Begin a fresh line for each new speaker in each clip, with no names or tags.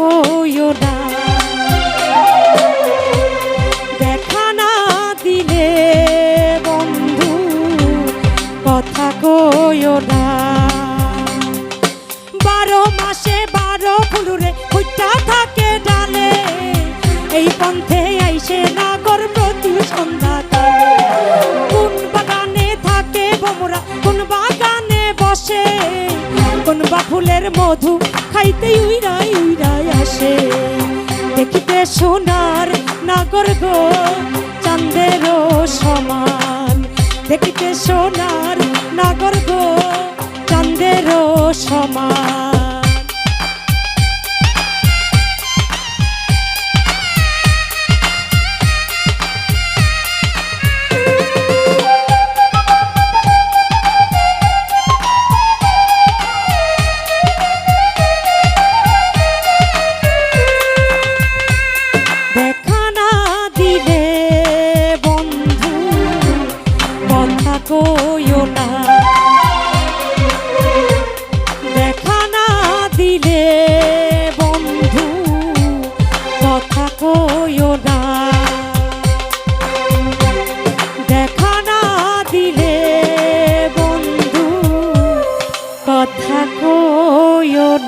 কইও না। দেখা না দিলে বন্ধু, কথা কইও না। বারো মাসে বারো ফুলুরে ফুটা থাকে ডালে, এই পন্থে আইসে নাগর প্রতি সন্ধ্যা কোন বাগানে থাকে বমরা, কোন বাগানে বসে ফুলের মধু খাইতে উইরাই উইরাই আসে। দেখিতে সোনার নাগর গো চান্দের সমান। দেখিতে সোনার নাগর গো চান্দের সমান।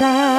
বন্ধু কথা কইও না